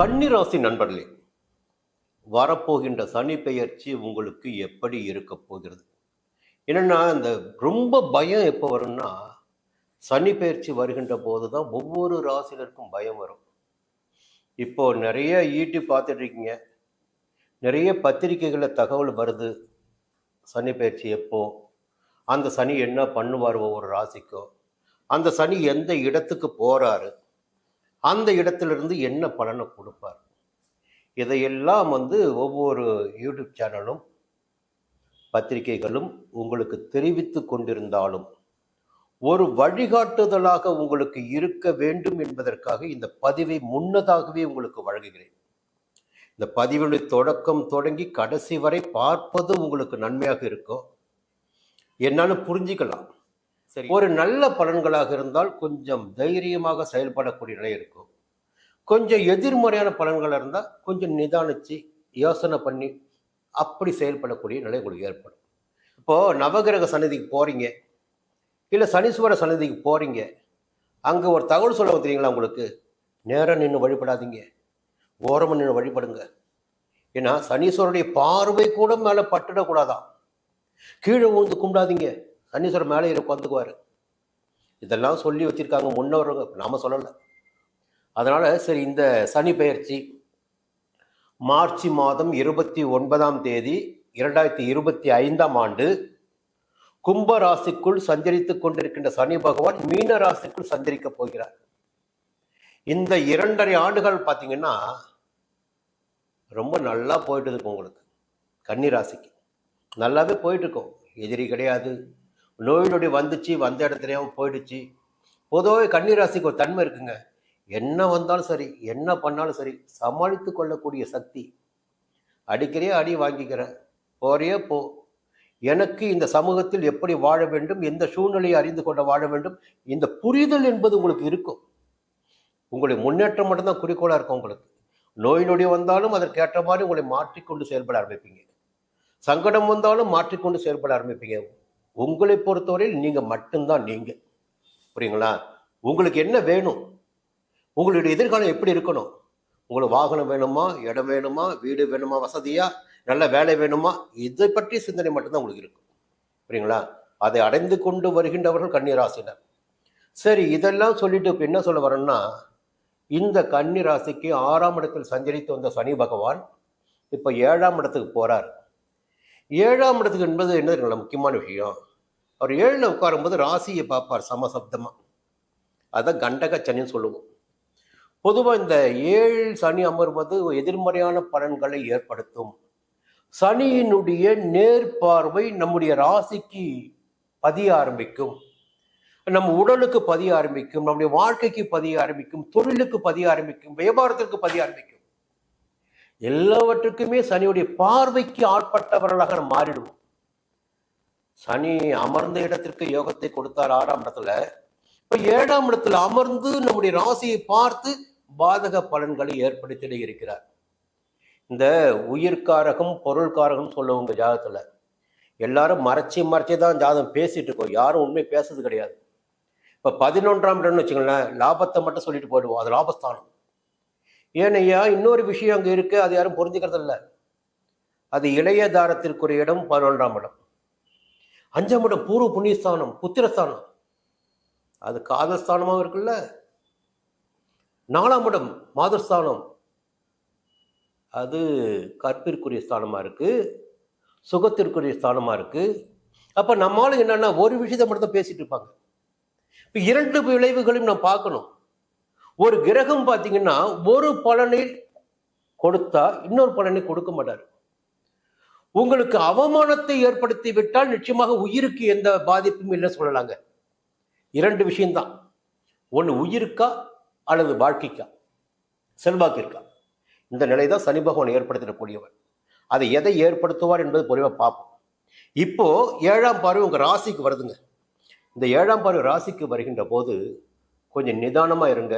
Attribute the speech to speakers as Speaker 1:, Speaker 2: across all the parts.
Speaker 1: கன்னிராசி நண்பர்களே வரப்போகின்ற சனி பெயர்ச்சி உங்களுக்கு எப்படி இருக்க போகிறது? என்னென்னா இந்த ரொம்ப பயம் எப்போ வரும்னா சனி பெயர்ச்சி வருகின்ற போது தான் ஒவ்வொரு ராசினருக்கும் பயம் வரும். இப்போ நிறைய ஈட்டி பார்த்துட்டு இருக்கீங்க. நிறைய பத்திரிகைகளில் தகவல் வருது. சனி பெயர்ச்சி எப்போ அந்த சனி என்ன பண்ணுவார் ஒவ்வொரு ராசிக்கும்? அந்த சனி எந்த இடத்துக்கு போகிறாரு அந்த இடத்திலிருந்து என்ன பலனை கொடுப்பார்? இதையெல்லாம் வந்து ஒவ்வொரு யூடியூப் சேனலும் பத்திரிகைகளும் உங்களுக்கு தெரிவித்து கொண்டிருந்தாலும் ஒரு வழிகாட்டுதலாக உங்களுக்கு இருக்க வேண்டும் என்பதற்காக இந்த பதிவை முன்னதாகவே உங்களுக்கு வழங்குகிறேன். இந்த பதிவினுடைய தொடக்கம் தொடங்கி கடைசி வரை பார்ப்பது உங்களுக்கு நன்மையாக இருக்கும் என்னான்னு புரிஞ்சுக்கலாம். ஒரு நல்ல பலன்களாக இருந்தால் கொஞ்சம் தைரியமாக செயல்படக்கூடிய நிலை இருக்கும். கொஞ்சம் எதிர்மறையான பலன்களாக இருந்தால் கொஞ்சம் நிதானிச்சு யோசனை பண்ணி அப்படி செயல்படக்கூடிய நிலை உங்களுக்கு ஏற்படும். இப்போது நவகிரக சன்னதிக்கு போகிறீங்க இல்லை சனீஸ்வர சன்னதிக்கு போகிறீங்க அங்கே ஒரு தகவல் சொல்ல தெரியுங்களா உங்களுக்கு? நேரம் நின்று வழிபடாதீங்க. ஓரமாக நின்று வழிபடுங்க. ஏன்னா சனீஸ்வரனுடைய பார்வை கூட மேலே பட்டுடக்கூடாதான் கீழே உழுந்து கும்பிடாதீங்க. சனீஸ்வரர் மேலே உட்காந்துக்குவார். இதெல்லாம் சொல்லி வச்சிருக்காங்க. முன்னவர்கள் நாம சொல்லலை. அதனால் சரி இந்த சனி பெயர்ச்சி மார்ச் மாதம் இருபத்தி ஒன்பதாம் தேதி இரண்டாயிரத்தி இருபத்தி ஐந்தாம் ஆண்டு கும்ப ராசிக்குள் சஞ்சரித்து கொண்டிருக்கின்ற சனி பகவான் மீன ராசிக்குள் சஞ்சரிக்க போகிறார். இந்த இரண்டரை ஆண்டுகள் பார்த்தீங்கன்னா ரொம்ப நல்லா போயிட்டு இருக்கும் உங்களுக்கு. கன்னி ராசிக்கு நல்லாவே போயிட்டு இருக்கும். எதிரி கிடையாது. நோய் நொடி வந்துச்சு வந்த இடத்துலயும் போயிடுச்சு. பொதுவாகவே கன்னிராசிக்கு ஒரு தன்மை இருக்குங்க. என்ன வந்தாலும் சரி என்ன பண்ணாலும் சரி சமாளித்து கொள்ளக்கூடிய சக்தி. அடிக்கிறையே அடி வாங்கிக்கிறேன் போறியே போ. எனக்கு இந்த சமூகத்தில் எப்படி வாழ வேண்டும் எந்த சூழ்நிலையை அறிந்து கொண்டு வாழ வேண்டும் இந்த புரிதல் என்பது உங்களுக்கு இருக்கும். உங்களுடைய முன்னேற்றம் மட்டும்தான் குறிக்கோளாக இருக்கும் உங்களுக்கு. நோய் நொடி வந்தாலும் அதற்கேற்ற மாதிரி உங்களை மாற்றிக்கொண்டு செயல்பட ஆரம்பிப்பீங்க. சங்கடம் வந்தாலும் மாற்றிக்கொண்டு செயல்பட ஆரம்பிப்பீங்க. உங்களை பொறுத்தவரையில் நீங்கள் மட்டும்தான் நீங்கள் புரியுங்களா? உங்களுக்கு என்ன வேணும்? உங்களுடைய எதிர்காலம் எப்படி இருக்கணும்? உங்களுக்கு வாகனம் வேணுமா? இடம் வேணுமா? வீடு வேணுமா? வசதியா? நல்ல வேலை வேணுமா? இதை பற்றி சிந்தனை மட்டும்தான் உங்களுக்கு இருக்கும். புரியுங்களா? அதை அடைந்து கொண்டு வருகின்றவர்கள் கன்னிராசினர் சரி இதெல்லாம் சொல்லிட்டு இப்போ என்ன சொல்ல வரேன்னா இந்த கன்னிராசிக்கு ஆறாம் இடத்தில் சஞ்சரித்து வந்த சனி பகவான் இப்போ ஏழாம் இடத்துக்கு போகிறார் ஏழாம் இடத்துக்கு என்பது என்ன முக்கியமான விஷயம். அவர் ஏழில் உட்காரும்போது ராசியை பார்ப்பார் சமசப்தமாக அதுதான் கண்டக சனின்னு சொல்லுவோம். பொதுவாக இந்த ஏழு சனி அமர்வது எதிர்மறையான பலன்களை ஏற்படுத்தும். சனியினுடைய நேர்பார்வை நம்முடைய ராசிக்கு பதிய ஆரம்பிக்கும். நம்ம உடலுக்கு பதிய ஆரம்பிக்கும் நம்முடைய வாழ்க்கைக்கு பதிய ஆரம்பிக்கும் தொழிலுக்கு பதிய ஆரம்பிக்கும் வியாபாரத்திற்கு பதிய ஆரம்பிக்கும். எல்லாவற்றுக்குமே சனியுடைய பார்வைக்கு ஆட்பட்டவர்களாக நம்ம மாறிடுவோம் சனி அமர்ந்த இடத்திற்கு யோகத்தை கொடுத்தார் ஆறாம் இடத்துல. இப்ப ஏழாம் இடத்துல அமர்ந்து நம்முடைய ராசியை பார்த்து பாதக பலன்களை ஏற்படுத்திட இருக்கிறார். இந்த உயிர்காரகம் பொருள்காரகம் உங்க ஜாதகத்துல. எல்லாரும் மறைச்சி மறைச்சி தான் ஜாதகம் பேசிட்டு இருக்கோம். யாரும் உண்மை பேசுறது கிடையாது. இப்ப பதினொன்றாம் இடம்னு வச்சுக்கோங்களேன் லாபத்தை மட்டும் சொல்லிட்டு போயிடுவோம். அது லாபஸ்தானம். ஏனையா இன்னொரு விஷயம் அங்கே இருக்கு அது யாரும் புரிஞ்சுக்கிறது இல்லை அது இளைய தாரத்திற்குரிய இடம் பதினொன்றாம் இடம். அஞ்சாம் இடம் பூர்வ புண்ணியஸ்தானம் புத்திரஸ்தானம். அது காதல் ஸ்தானமாகவும் இருக்குல்ல. நாலாம் இடம் மாதஸ்தானம். அது கற்பிற்குரிய ஸ்தானமாக இருக்குது சுகத்திற்குரிய ஸ்தானமாக இருக்குது அப்போ நம்மளும் என்னன்னா ஒரு விஷயத்தை மட்டும் தான் பேசிகிட்டு இருப்பாங்க. இப்போ இரண்டு விளைவுகளையும் நான் பார்க்கணும். ஒரு கிரகம் பார்த்தீங்கன்னா ஒரு பலனை கொடுத்தா இன்னொரு பலனை கொடுக்க மாட்டார். உங்களுக்கு அவமானத்தை ஏற்படுத்தி விட்டால் நிச்சயமாக உயிருக்கு எந்த பாதிப்பும் இல்லை சொல்லலாங்க. இரண்டு விஷயம்தான். ஒன்று உயிருக்கா அல்லது வாழ்க்கைக்கா? செல்வாக்கிற்கா? இந்த நிலை தான் சனி பகவான் ஏற்படுத்திடக்கூடியவர் அதை எதை ஏற்படுத்துவார் என்பது பொறுவாக பார்ப்போம். இப்போ ஏழாம் பார்வை உங்கள் ராசிக்கு வருதுங்க. இந்த ஏழாம் பார்வை ராசிக்கு வருகின்ற போது கொஞ்சம் நிதானமாக இருங்க.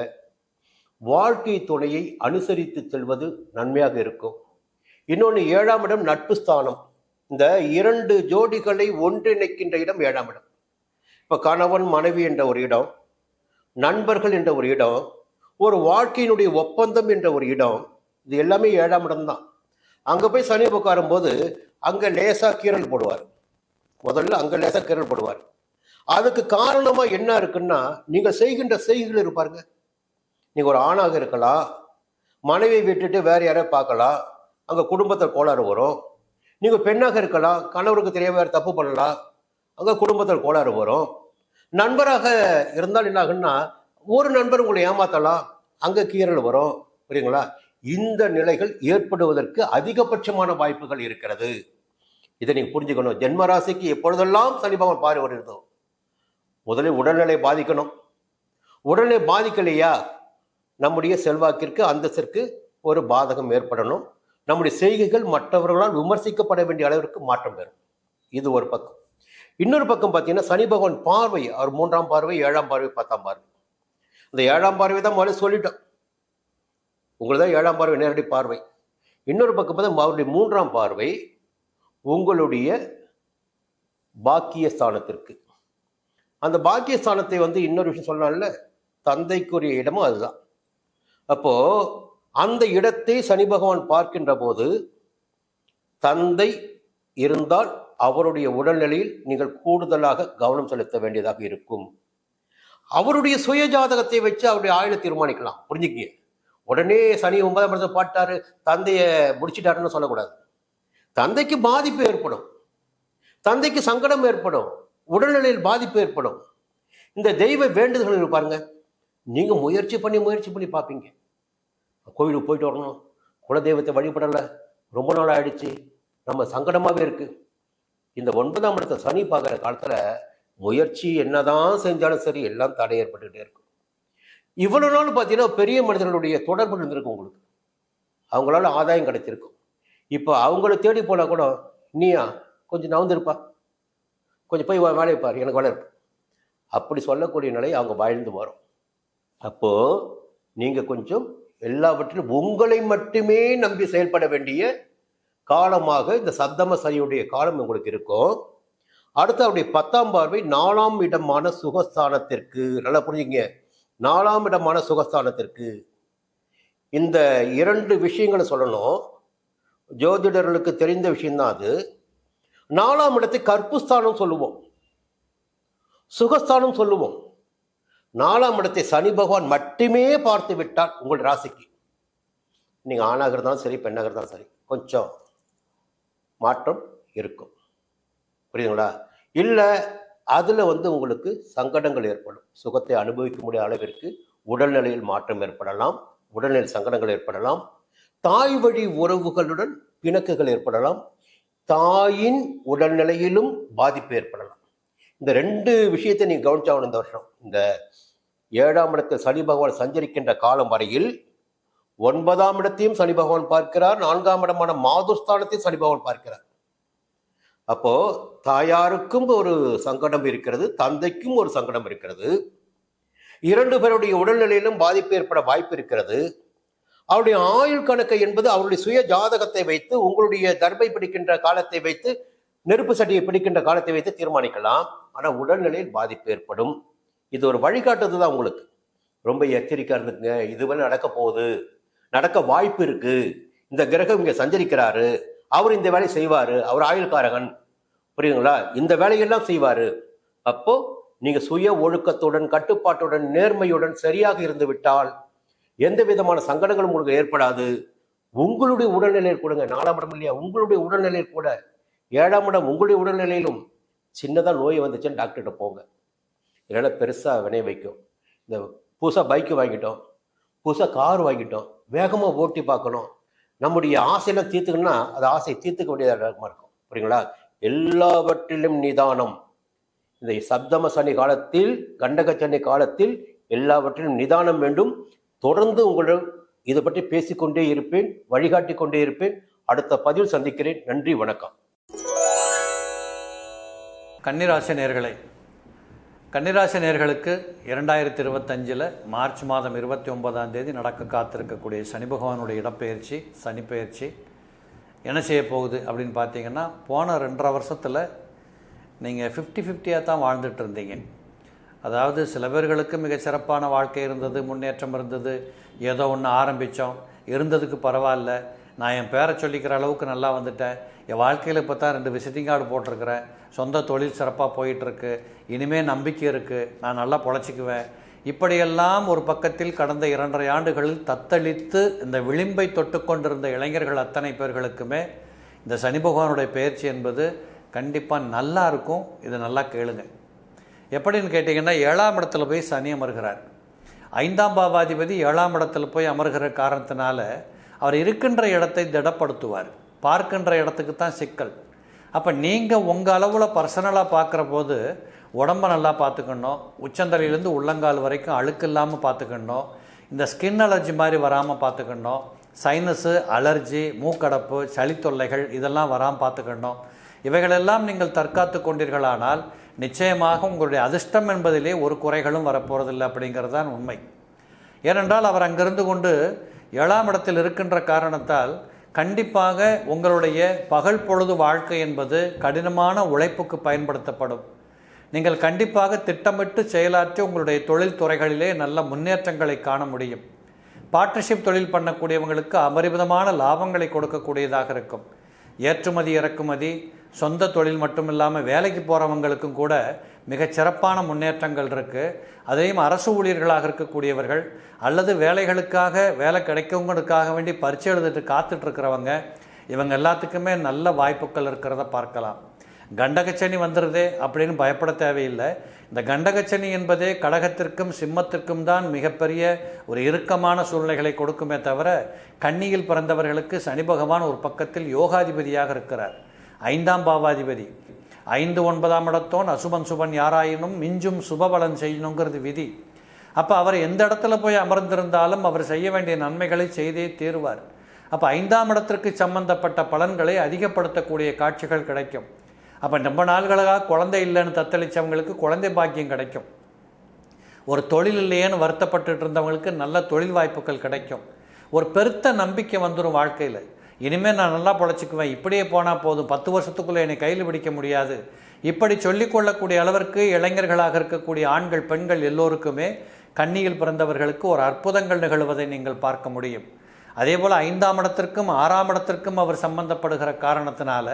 Speaker 1: வாழ்க்கை துணையை அனுசரித்து செல்வது நன்மையாக இருக்கும். இன்னொன்று ஏழாம் இடம் நட்பு ஸ்தானம். இந்த இரண்டு ஜோடிகளை ஒன்றிணைக்கின்ற இடம் ஏழாம் இடம். இப்போ கணவன் மனைவி என்ற ஒரு இடம் நண்பர்கள் என்ற ஒரு இடம் ஒரு வாழ்க்கையினுடைய ஒப்பந்தம் என்ற ஒரு இடம் இது எல்லாமே ஏழாம் இடம் தான். அங்கே போய் சனி உட்காரும்போது அங்கே லேசாக கீறல் போடுவார். முதல்ல அங்கே லேசாக கீரல் போடுவார். அதுக்கு காரணமாக என்ன இருக்குன்னா நீங்கள் செய்கின்ற செய்திகள் இருப்பாருங்க நீங்கள் ஒரு ஆணாக இருக்கலாம் மனைவியை விட்டுட்டு வேறு யாரையும் பார்க்கலாம் அங்கே குடும்பத்தில் கோளாறு வரும். நீங்கள் பெண்ணாக இருக்கலாம் கணவருக்கு தெரியாம வேறு தப்பு பண்ணலாம் அங்கே குடும்பத்தில் கோளாறு வரும். நண்பராக இருந்தால் என்ன ஆகுன்னா ஒரு நண்பர் உங்களை ஏமாத்தலாம் அங்கே கீறல் வரும் புரியுங்களா? இந்த நிலைகள் ஏற்படுவதற்கு அதிகபட்சமான வாய்ப்புகள் இருக்கிறது. இதை நீங்கள் புரிஞ்சுக்கணும். ஜென்ம ராசிக்கு எப்பொழுதெல்லாம் சனி பகவான் பார்வை வருதோ முதலில் உடல்நிலை பாதிக்கணும். உடல்நிலை பாதிக்கலையா? நம்முடைய செல்வாக்கிற்கு அந்தஸ்திற்கு ஒரு பாதகம் ஏற்படணும். நம்முடைய செய்கைகள் மற்றவர்களால் விமர்சிக்கப்பட வேண்டிய அளவிற்கு மாற்றம் பெறும் இது ஒரு பக்கம். இன்னொரு பக்கம் பார்த்தீங்கன்னா சனி பகவான் பார்வை அவர் மூன்றாம் பார்வை ஏழாம் பார்வை பத்தாம் பார்வை. இந்த ஏழாம் பார்வை தான் முதல்ல சொல்லிட்டோம். உங்களுக்கு தான் ஏழாம் பார்வை நேரடி பார்வை. இன்னொரு பக்கம் பார்த்தா அவருடைய மூன்றாம் பார்வை உங்களுடைய பாக்கிய ஸ்தானத்திற்கு அந்த பாக்கிய ஸ்தானத்தை வந்து இன்னொரு விஷயம் சொன்னால தந்தைக்குரிய இடமும் அதுதான். அப்போ அந்த இடத்தை சனி பகவான் பார்க்கின்ற போது தந்தை இருந்தால் அவருடைய உடல்நிலையில் நீங்கள் கூடுதலாக கவனம் செலுத்த வேண்டியதாக இருக்கும். அவருடைய சுய ஜாதகத்தை வச்சு அவருடைய ஆயுளை தீர்மானிக்கலாம். புரிஞ்சுக்கிங்க? உடனே சனி ஒன்பதாம் இடத்தை பாட்டாரு தந்தையை முடிச்சிட்டாருன்னு சொல்லக்கூடாது. தந்தைக்கு பாதிப்பு ஏற்படும். தந்தைக்கு சங்கடம் ஏற்படும். உடல்நிலையில் பாதிப்பு ஏற்படும். இந்த தெய்வ வேண்டுதல்கள் இருப்பாருங்க நீங்கள் முயற்சி பண்ணி முயற்சி பண்ணி பார்ப்பீங்க. கோவிலுக்கு போயிட்டு வரணும். குலதெய்வத்தை வழிபடலை. ரொம்ப நாள் ஆயிடுச்சு. நம்ம சங்கடமாகவே இருக்குது இந்த ஒன்பதாம் இடத்த சனி பார்க்குற காலத்தில் முயற்சி என்னதான் செஞ்சாலும் சரி எல்லாம் தடை ஏற்பட்டுக்கிட்டே இருக்கும். இவ்வளவு நாள் பார்த்தீங்கன்னா பெரிய மனிதர்களுடைய தொடர்பு இருந்திருக்கும் உங்களுக்கு. அவங்களால ஆதாயம் கிடைச்சிருக்கும். இப்போ அவங்கள தேடி போனால் கூட நீயா கொஞ்சம் நவந்திருப்பா கொஞ்சம் போய் வேலையை பாரு. எனக்கு வேலை இருக்கு. அப்படி சொல்லக்கூடிய நிலை அவங்க வாழ்ந்து வரும். அப்போ நீங்க கொஞ்சம் எல்லாவற்றிலும் உங்களை மட்டுமே நம்பி செயல்பட வேண்டிய காலமாக இந்த சப்தம சனியுடைய காலம் உங்களுக்கு இருக்கும். அடுத்து அவருடைய பத்தாம் பார்வை நாலாம் இடமான சுகஸ்தானத்திற்கு நல்லா புரிஞ்சுங்க. நாலாம் இடமான சுகஸ்தானத்திற்கு. இந்த இரண்டு விஷயங்களை சொல்லணும். ஜோதிடர்களுக்கு தெரிந்த விஷயம்தான் அது. நாலாம் இடத்தை கற்புஸ்தானம் சொல்லுவோம். சுகஸ்தானம் சொல்லுவோம். நாலாம் இடத்தை சனி பகவான் மட்டுமே பார்த்து விட்டால் உங்கள் ராசிக்கு. நீங்கள் ஆணாக இருந்தாலும் சரி பெண்ணாக இருந்தாலும் சரி கொஞ்சம் மாற்றம் இருக்கும். புரியுதுங்களா? இல்லை அதில் வந்து உங்களுக்கு சங்கடங்கள் ஏற்படும். சுகத்தை அனுபவிக்க முடிய அளவிற்கு உடல்நிலையில் மாற்றம் ஏற்படலாம் உடல்நிலை சங்கடங்கள் ஏற்படலாம். தாய் வழி உறவுகளுடன் பிணக்குகள் ஏற்படலாம். தாயின் உடல்நிலையிலும் பாதிப்பு ஏற்படலாம். இந்த ரெண்டு விஷயத்தை நீங்கள் கவனிச்சாகணும் இந்த வருஷம். இந்த ஏழாம் இடத்தில் சனி பகவான் சஞ்சரிக்கின்ற காலம் வரையில் ஒன்பதாம் இடத்தையும் சனி பகவான் பார்க்கிறார். நான்காம் இடமான மாதுஸ்தானத்தையும் சனி பகவான் பார்க்கிறார். அப்போ தாயாருக்கும் ஒரு சங்கடம் இருக்கிறது தந்தைக்கும் ஒரு சங்கடம் இருக்கிறது. இரண்டு பேருடைய உடல்நிலையிலும் பாதிப்பு ஏற்பட வாய்ப்பு இருக்கிறது. அவருடைய ஆயுள் கணக்கு என்பது அவருடைய சுய ஜாதகத்தை வைத்து உங்களுடைய தர்பை பிடிக்கின்ற காலத்தை வைத்து நெருப்பு சட்டியை பிடிக்கின்ற காலத்தை வைத்து தீர்மானிக்கலாம். ஆனால் உடல்நிலையில் பாதிப்பு ஏற்படும். இது ஒரு வழிகாட்டுறது தான் உங்களுக்கு. ரொம்ப எச்சரிக்கை இருந்துக்குங்க. இதுவரை நடக்க போகுது. நடக்க வாய்ப்பு இருக்கு. இந்த கிரகம் இங்கே சஞ்சரிக்கிறாரு. அவர் இந்த வேலையை செய்வார். அவர் ஆயுள்காரகன். புரியுதுங்களா? இந்த வேலையெல்லாம் செய்வார். அப்போ நீங்கள் சுய ஒழுக்கத்துடன் கட்டுப்பாட்டுடன் நேர்மையுடன் சரியாக இருந்து விட்டால் எந்த விதமான சங்கடங்களும் உங்களுக்கு ஏற்படாது. உங்களுடைய உடல்நிலையில் கூடங்க. நாலாம் இடம் இல்லையா? உங்களுடைய உடல்நிலையில் கூட. ஏழாம் இடம் உங்களுடைய உடல்நிலையிலும் சின்னதாக நோய் வந்துச்சுன்னு டாக்டர்கிட்ட போங்க. இதனால் பெருசாக வினை வைக்கும். இந்த புதுசாக பைக்கு வாங்கிட்டோம். புதுசாக கார் வாங்கிட்டோம். வேகமாக ஓட்டி பார்க்கணும். நம்முடைய ஆசையெல்லாம் தீர்த்துக்கணும்னா அது ஆசை தீர்த்துக்க வேண்டியதாக இருக்கும். புரியுங்களா எல்லாவற்றிலும் நிதானம். இந்த சப்தம சனி காலத்தில் கண்டக சனி காலத்தில் எல்லாவற்றிலும் நிதானம் வேண்டும். தொடர்ந்து உங்களிடம் இதை பற்றி பேசிக்கொண்டே இருப்பேன் வழிகாட்டி கொண்டே இருப்பேன். அடுத்த பதிவில் சந்திக்கிறேன். நன்றி வணக்கம்.
Speaker 2: கன்னிராசி நேர்களை கன்னிராசி நேர்களுக்கு இரண்டாயிரத்தி இருபத்தஞ்சில் மார்ச் மாதம் இருபத்தி ஒன்பதாம் தேதி நடக்க காத்திருக்கக்கூடிய சனி பகவானுடைய இடப்பெயர்ச்சி சனிப்பெயர்ச்சி என்ன செய்ய போகுது அப்படின்னு பார்த்தீங்கன்னா போன ரெண்டரை வருஷத்தில் நீங்கள் ஃபிஃப்டி ஃபிஃப்டியாக தான் வாழ்ந்துட்டு இருந்தீங்க. அதாவது சில பேர்களுக்கு மிக சிறப்பான வாழ்க்கை இருந்தது முன்னேற்றம் இருந்தது ஏதோ ஒன்று ஆரம்பித்தோம் இருந்ததுக்கு பரவாயில்ல நான் என் பேரை சொல்லிக்கிற அளவுக்கு நல்லா வந்துட்டேன் என் வாழ்க்கையில் இப்போ தான் ரெண்டு விசிட்டிங் கார்டு போட்டிருக்கிறேன் சொந்த தொழில் சிறப்பாக போயிட்டுருக்கு. இனிமேல் நம்பிக்கை இருக்குது நான் நல்லா பொழைச்சிக்குவேன். இப்படியெல்லாம் ஒரு பக்கத்தில் கடந்த இரண்டரை ஆண்டுகளில் தத்தளித்து இந்த விளிம்பை தொட்டுக்கொண்டிருந்த இளைஞர்கள் அத்தனை பேர்களுக்குமே இந்த சனி பகவானுடைய பயிற்சி என்பது கண்டிப்பாக நல்லா இருக்கும். இதை நல்லா கேளுங்க. எப்படின்னு கேட்டிங்கன்னா ஏழாம் இடத்துல போய் சனி அமர்கிறார். ஐந்தாம் பாவாதிபதி ஏழாம் இடத்துல போய் அமர்கிற காரணத்தினால அவர் இருக்கின்ற இடத்தை திடப்படுத்துவார். பார்க்கின்ற இடத்துக்கு தான் சிக்கல். அப்போ நீங்கள் உங்கள் அளவில் பர்சனலாக பார்க்குற போது உடம்ப நல்லா பார்த்துக்கணும் உச்சந்தலையிலேருந்து உள்ளங்கால் வரைக்கும் அழுக்கு இல்லாமல் பார்த்துக்கணும் இந்த ஸ்கின் அலர்ஜி மாதிரி வராமல் பார்த்துக்கணும் சைனஸு அலர்ஜி மூக்கடப்பு சளி தொல்லைகள் இதெல்லாம் வராமல் பார்த்துக்கணும் இவைகளெல்லாம் நீங்கள் தற்காத்து கொண்டீர்களானால் நிச்சயமாக உங்களுடைய அதிர்ஷ்டம் என்பதிலே ஒரு குறைகளும் வரப்போகிறதில்லை அப்படிங்கிறது தான் உண்மை. ஏனென்றால் அவர் அங்கிருந்து கொண்டு ஏழாம் இடத்தில் இருக்கின்ற காரணத்தால் கண்டிப்பாக உங்களுடைய பகல் பொழுது வாழ்க்கை என்பது கடினமான உழைப்புக்கு பயன்படுத்தப்படும். நீங்கள் கண்டிப்பாக திட்டமிட்டு செயலாற்றி உங்களுடைய தொழில் துறைகளிலே நல்ல முன்னேற்றங்களை காண முடியும். பார்ட்னர்ஷிப் தொழில் பண்ணக்கூடியவங்களுக்கு அபரிமிதமான லாபங்களை கொடுக்கக்கூடியதாக இருக்கும். ஏற்றுமதி இறக்குமதி சொந்த தொழில் மட்டும் இல்லாமல் வேலைக்கு போகிறவங்களுக்கும் கூட மிகச்சிறப்பான முன்னேற்றங்கள் இருக்குது அதையும் அரசு ஊழியர்களாக இருக்கக்கூடியவர்கள் அல்லது வேலைகளுக்காக வேலை கிடைக்கவங்களுக்காக வேண்டி பரிச்சை எழுதிட்டு காத்துட்ருக்கிறவங்க இவங்க எல்லாத்துக்குமே நல்ல வாய்ப்புகள் இருக்கிறத பார்க்கலாம். கண்டகச்சனி வந்துடுதே அப்படின்னு பயப்பட தேவையில்லை. இந்த கண்டகச்சனி என்பதே கடகத்திற்கும் சிம்மத்திற்கும் தான் மிகப்பெரிய ஒரு இறுக்கமான சூழ்நிலைகளை கொடுக்குமே தவிர கன்னியில் பிறந்தவர்களுக்கு சனி பகவான் ஒரு பக்கத்தில் யோகாதிபதியாக இருக்கிறார். ஐந்தாம் பாவாதிபதி. ஐந்து ஒன்பதாம் இடத்தோன் அசுபன் சுபன் யாராயினும் மிஞ்சும் சுபபலன் செய்யணுங்கிறது விதி. அப்போ அவர் எந்த இடத்துல போய் அமர்ந்திருந்தாலும் அவர் செய்ய வேண்டிய நன்மைகளை செய்தே தீருவார். அப்போ ஐந்தாம் இடத்திற்கு சம்பந்தப்பட்ட பலன்களை அதிகப்படுத்தக்கூடிய காட்சிகள் கிடைக்கும். அப்போ ரொம்ப நாள்களாக குழந்தை இல்லைன்னு தத்தளிச்சவங்களுக்கு குழந்தை பாக்கியம் கிடைக்கும். ஒரு தொழில் இல்லையேன்னு வருத்தப்பட்டுட்டு இருந்தவங்களுக்கு நல்ல தொழில் வாய்ப்புகள் கிடைக்கும். ஒரு பெருத்த நம்பிக்கை வந்துடும் வாழ்க்கையில். இனிமேல் நான் நல்லா பொழைச்சிக்குவேன். இப்படியே போனால் போதும். பத்து வருஷத்துக்குள்ளே என்னை கையில் பிடிக்க முடியாது. இப்படி சொல்லிக்கொள்ளக்கூடிய அளவிற்கு இளைஞர்களாக இருக்கக்கூடிய ஆண்கள் பெண்கள் எல்லோருக்குமே கன்னியில் பிறந்தவர்களுக்கு ஒரு அற்புதங்கள் நிகழ்வதை நீங்கள் பார்க்க முடியும். அதே போல் ஐந்தாம் இடத்திற்கும் ஆறாம் இடத்திற்கும் அவர் சம்பந்தப்படுகிற காரணத்தினால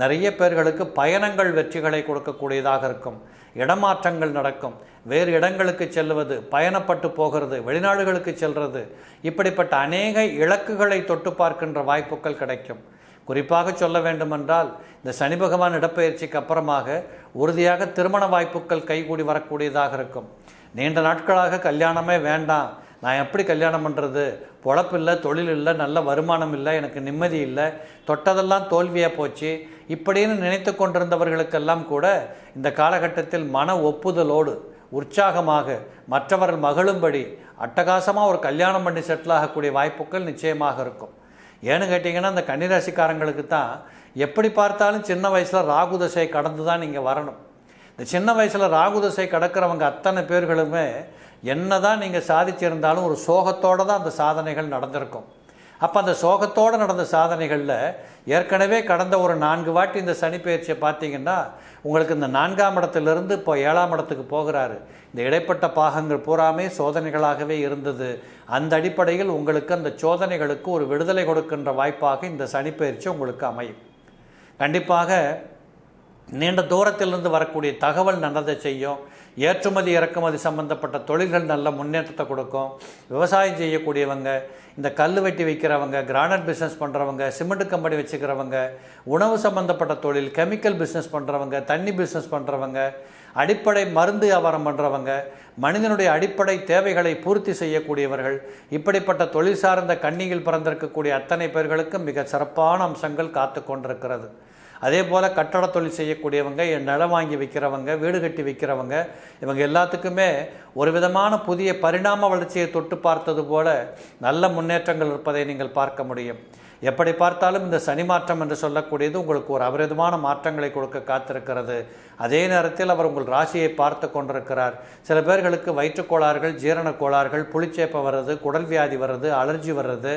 Speaker 2: நிறைய பேர்களுக்கு பயணங்கள் வெற்றிகளை கொடுக்கக்கூடியதாக இருக்கும். இடமாற்றங்கள் நடக்கும். வேறு இடங்களுக்கு செல்வது பயணப்பட்டு போகிறது வெளிநாடுகளுக்கு செல்வது இப்படிப்பட்ட அநேக இலக்குகளை தொட்டு பார்க்கின்ற வாய்ப்புகள் கிடைக்கும். குறிப்பாக சொல்ல வேண்டுமென்றால் இந்த சனி பகவான் இடப்பெயர்ச்சிக்கு அப்புறமாக உறுதியாக திருமண வாய்ப்புகள் கைகூடி வரக்கூடியதாக இருக்கும். நீண்ட நாட்களாக கல்யாணமே வேண்டாம். நான் எப்படி கல்யாணம் பண்ணுறது பொழப்பு இல்லை தொழில் இல்லை நல்ல வருமானம் இல்லை எனக்கு நிம்மதி இல்லை. தொட்டதெல்லாம் தோல்வியாக போச்சு. இப்படின்னு நினைத்து கொண்டிருந்தவர்களுக்கெல்லாம் கூட இந்த காலகட்டத்தில் மன ஒப்புதலோடு உற்சாகமாக மற்றவர்கள் மகளும்படி அட்டகாசமாக ஒரு கல்யாணம் பண்ணி செட்டில் ஆகக்கூடிய வாய்ப்புகள் நிச்சயமாக இருக்கும். ஏன்னு கேட்டிங்கன்னா இந்த கன்னிராசிக்காரங்களுக்கு தான் எப்படி பார்த்தாலும் சின்ன வயசில் ராகு தசை கடந்து தான் நீங்கள் வரணும். இந்த சின்ன வயசில் ராகு தசை கடக்கிறவங்க அத்தனை பேர்களுமே என்ன தான் நீங்கள் சாதிச்சிருந்தாலும் ஒரு சோகத்தோடு தான் அந்த சாதனைகள் நடந்திருக்கும். அப்போ அந்த சோகத்தோடு நடந்த சாதனைகளில் ஏற்கனவே கடந்த ஒரு நான்கு வாட்டி இந்த சனி பயிற்சியை பார்த்தீங்கன்னா உங்களுக்கு இந்த நான்காம் இடத்துலேருந்து இப்போ ஏழாம் இடத்துக்கு போகிறாரு. இந்த இடைப்பட்ட பாகங்கள் பூராமே சோதனைகளாகவே இருந்தது. அந்த அடிப்படையில் உங்களுக்கு அந்த சோதனைகளுக்கு ஒரு விடுதலை கொடுக்கின்ற வாய்ப்பாக இந்த சனி பயிற்சி உங்களுக்கு அமையும். கண்டிப்பாக நீண்ட தூரத்திலிருந்து வரக்கூடிய தகவல் நல்லதை செய்யும். ஏற்றுமதி இறக்குமதி சம்பந்தப்பட்ட தொழில்கள் நல்ல முன்னேற்றத்தை கொடுக்கும். விவசாயம் செய்யக்கூடியவங்க இந்த கல் வெட்டி வைக்கிறவங்க கிரானைட் பிஸ்னஸ் பண்ணுறவங்க சிமெண்ட் கம்பெனி வச்சுக்கிறவங்க உணவு சம்பந்தப்பட்ட தொழில் கெமிக்கல் பிஸ்னஸ் பண்ணுறவங்க தண்ணி பிஸ்னஸ் பண்ணுறவங்க அடிப்படை மருந்து வியாபாரம் பண்ணுறவங்க மனிதனுடைய அடிப்படை தேவைகளை பூர்த்தி செய்யக்கூடியவர்கள் இப்படிப்பட்ட தொழில் சார்ந்த கண்ணியில் பிறந்திருக்கக்கூடிய அத்தனை பேர்களுக்கும் மிக சிறப்பான அம்சங்கள் காத்து கொண்டிருக்கிறது. அதே போல் கட்டட தொழில் செய்யக்கூடியவங்க என் நிலம் வாங்கி விற்கிறவங்க வீடு கட்டி விற்கிறவங்க இவங்க எல்லாத்துக்குமே ஒரு விதமான புதிய பரிணாம வளர்ச்சியை தொட்டு பார்த்தது போல நல்ல முன்னேற்றங்கள் இருப்பதை நீங்கள் பார்க்க முடியும். எப்படி பார்த்தாலும் இந்த சனி மாற்றம் என்று சொல்லக்கூடியது உங்களுக்கு ஒரு அபரிதமான மாற்றங்களை கொடுக்க காத்திருக்கிறது. அதே நேரத்தில் அவர் உங்கள் ராசியை பார்த்து கொண்டிருக்கிறார். சில பேர்களுக்கு வயிற்றுக் கோளாறுகள் ஜீரண கோளாறுகள் புளிச்சேப்பை வர்றது குடல் வியாதி வர்றது அலர்ஜி வர்றது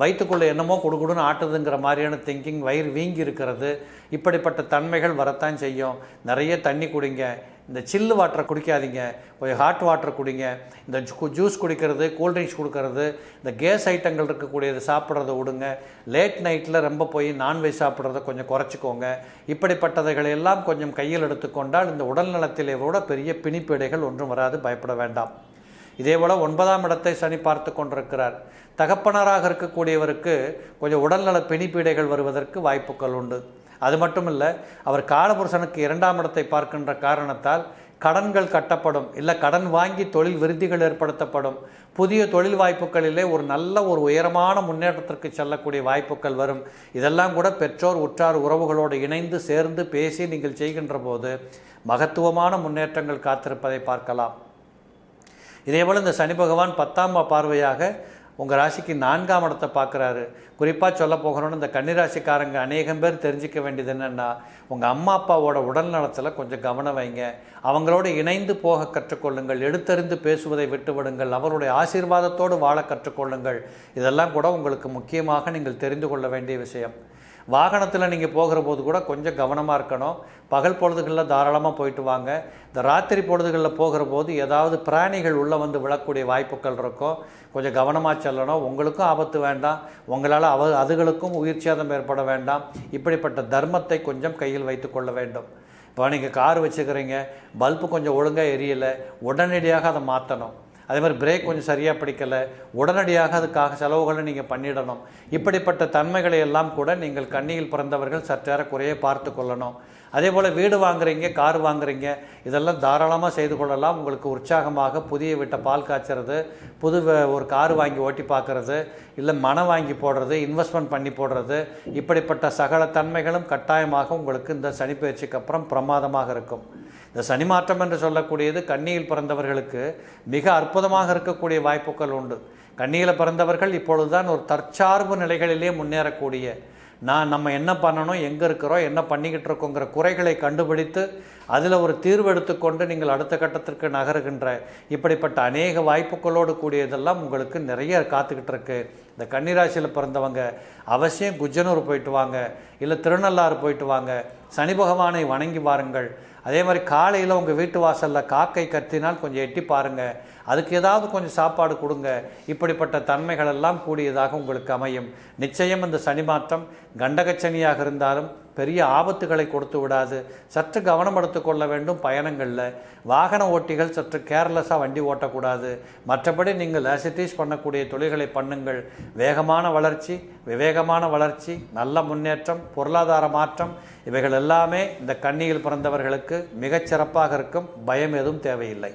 Speaker 2: வயிற்றுக்குள்ளே என்னமோ கொடுக்குடுன்னு ஆட்டுதுங்கிற மாதிரியான திங்கிங் வயிறு வீங்கி இருக்கிறது இப்படிப்பட்ட தன்மைகள் வரத்தான் செய்யும். நிறைய தண்ணி குடிங்க. இந்த சில்லு வாட்டரை குடிக்காதீங்க. கொஞ்சம் ஹாட் வாட்டர் குடிங்க. இந்த ஜூஸ் குடிக்கிறது கூல்ட்ரிங்க்ஸ் கொடுக்கறது இந்த கேஸ் ஐட்டங்கள் இருக்கக்கூடியது சாப்பிட்றத விடுங்க. லேட் நைட்டில் ரொம்ப போய் நான்வெஜ் சாப்பிட்றத கொஞ்சம் குறைச்சிக்கோங்க. இப்படிப்பட்டதைகளை எல்லாம் கொஞ்சம் கையில் எடுத்துக்கொண்டால் இந்த உடல் நலத்திலே கூட பெரிய பிணிப்பீடைகள் ஒன்றும் வராது. பயப்பட வேண்டாம். இதேபோல் ஒன்பதாம் இடத்தை சனி பார்த்து கொண்டிருக்கிறார். தகப்பனராக இருக்கக்கூடியவருக்கு கொஞ்சம் உடல்நல பிணிப்பீடைகள் வருவதற்கு வாய்ப்புகள் உண்டு. அது மட்டும் இல்லை அவர் காலபுருஷனுக்கு இரண்டாம் இடத்தை பார்க்கின்ற காரணத்தால் கடன்கள் கட்டப்படும் இல்லை கடன் வாங்கி தொழில் விருத்திகள் ஏற்படுத்தப்படும். புதிய தொழில் வாய்ப்புகளிலே ஒரு நல்ல ஒரு உயரமான முன்னேற்றத்திற்கு செல்லக்கூடிய வாய்ப்புகள் வரும். இதெல்லாம் கூட பெற்றோர் உற்றார் உறவுகளோடு இணைந்து சேர்ந்து பேசி நீங்கள் செய்கின்ற போது மகத்துவமான முன்னேற்றங்கள் காத்திருப்பதை பார்க்கலாம். இதேபோல் இந்த சனி பகவான் பத்தாம் பார்வையாக உங்கள் ராசிக்கு நான்காம் இடத்தை பார்க்குறாரு. குறிப்பாக சொல்ல போகணும்னு இந்த கன்னிராசிக்காரங்க அநேகம் பேர் தெரிஞ்சிக்க வேண்டியது என்னென்னா உங்கள் அம்மா அப்பாவோட உடல் நலத்தில் கொஞ்சம் கவனம் வைங்க. அவங்களோடு இணைந்து போக கற்றுக்கொள்ளுங்கள். எடுத்தறிந்து பேசுவதை விட்டுவிடுங்கள். அவருடைய ஆசீர்வாதத்தோடு வாழ கற்றுக்கொள்ளுங்கள். இதெல்லாம் கூட உங்களுக்கு முக்கியமாக நீங்கள் தெரிந்து கொள்ள வேண்டிய விஷயம். வாகனத்தில் நீங்கள் போகிற போது கூட கொஞ்சம் கவனமாக இருக்கணும். பகல் பொழுதுகளில் தாராளமாக போயிட்டு வாங்க. இந்த ராத்திரி பொழுதுகளில் போகிற போது ஏதாவது பிராணிகள் உள்ளே வந்து விழக்கூடிய வாய்ப்புகள் இருக்கும். கொஞ்சம் கவனமாக செல்லணும். உங்களுக்கும் ஆபத்து வேண்டாம். உங்களால் அவ அதுகளுக்கும் உயிர் சேதம் ஏற்பட வேண்டாம். இப்படிப்பட்ட தர்மத்தை கொஞ்சம் கையில் வைத்துக்கொள்ள வேண்டும். இப்போ நீங்கள் கார் வச்சுக்கிறீங்க. பல்பு கொஞ்சம் ஒழுங்காக எரியலை. உடனடியாக அதை மாற்றணும் அதே மாதிரி பிரேக் கொஞ்சம் சரியாக பிடிக்கலை. உடனடியாக அதுக்காக செலவுகளை நீங்கள் பண்ணிடணும். இப்படிப்பட்ட தன்மைகளை எல்லாம் கூட நீங்கள் கண்ணியில் பிறந்தவர்கள் சற்றேறக்குறைய பார்த்து கொள்ளணும். அதே போல் வீடு வாங்குறீங்க கார் வாங்குறீங்க இதெல்லாம் தாராளமாக செய்து கொள்ளலாம். உங்களுக்கு உற்சாகமாக புதிய வீட்டை பால் காய்ச்சறது புது ஒரு கார் வாங்கி ஓட்டி பார்க்குறது இல்லை மனம் வாங்கி போடுறது இன்வெஸ்ட்மெண்ட் பண்ணி போடுறது இப்படிப்பட்ட சகல தன்மைகளும் கட்டாயமாக உங்களுக்கு இந்த சனிப்பயிற்சிக்கு அப்புறம் பிரமாதமாக இருக்கும். இந்த சனி மாற்றம் என்று சொல்லக்கூடியது கன்னியில் பிறந்தவர்களுக்கு மிக அற்புதமாக இருக்கக்கூடிய வாய்ப்புகள் உண்டு. கன்னியில் பிறந்தவர்கள் இப்பொழுதுதான் ஒரு தற்சார்பு நிலைகளிலே முன்னேறக்கூடிய நான் நம்ம என்ன பண்ணணும் எங்கே இருக்கிறோம் என்ன பண்ணிக்கிட்டு இருக்கோங்கிற குறைகளை கண்டுபிடித்து அதில் ஒரு தீர்வு எடுத்துக்கொண்டு நீங்கள் அடுத்த கட்டத்திற்கு நகருகின்ற இப்படிப்பட்ட அநேக வாய்ப்புகளோடு கூடியதெல்லாம் உங்களுக்கு நிறைய காத்துக்கிட்டு இருக்கு. இந்த கன்னிராசியில் பிறந்தவங்க அவசியம் குஜனூர் போயிட்டு வாங்க இல்லை திருநள்ளாறு போயிட்டு வாங்க. சனி பகவானை வணங்கி வாருங்கள். அதே மாதிரி காலையில் உங்கள் வீட்டு வாசலில் காக்கை கத்தினால் கொஞ்சம் எட்டி பாருங்கள் அதுக்கு ஏதாவது கொஞ்சம் சாப்பாடு கொடுங்க. இப்படிப்பட்ட தன்மைகள் எல்லாம் கூடியதாக உங்களுக்கு அமையும். நிச்சயம் இந்த சனி மாற்றம் கண்டகச்சனியாக இருந்தாலும் பெரிய ஆபத்துகளை கொடுத்து விடாது. சற்று கவனம் எடுத்துக்கொள்ள வேண்டும் பயணங்களில். வாகன ஓட்டிகள் சற்று கேர்லெஸ்ஸாக வண்டி ஓட்டக்கூடாது. மற்றபடி நீங்கள் ஆசிட்டீஸ் பண்ணக்கூடிய தொழில்களை பண்ணுங்கள். வேகமான வளர்ச்சி விவேகமான வளர்ச்சி நல்ல முன்னேற்றம் பொருளாதார மாற்றம் இவைகள் எல்லாமே இந்த கண்ணியில் பிறந்தவர்களுக்கு மிகச் சிறப்பாக இருக்கும். பயம் எதுவும் தேவையில்லை.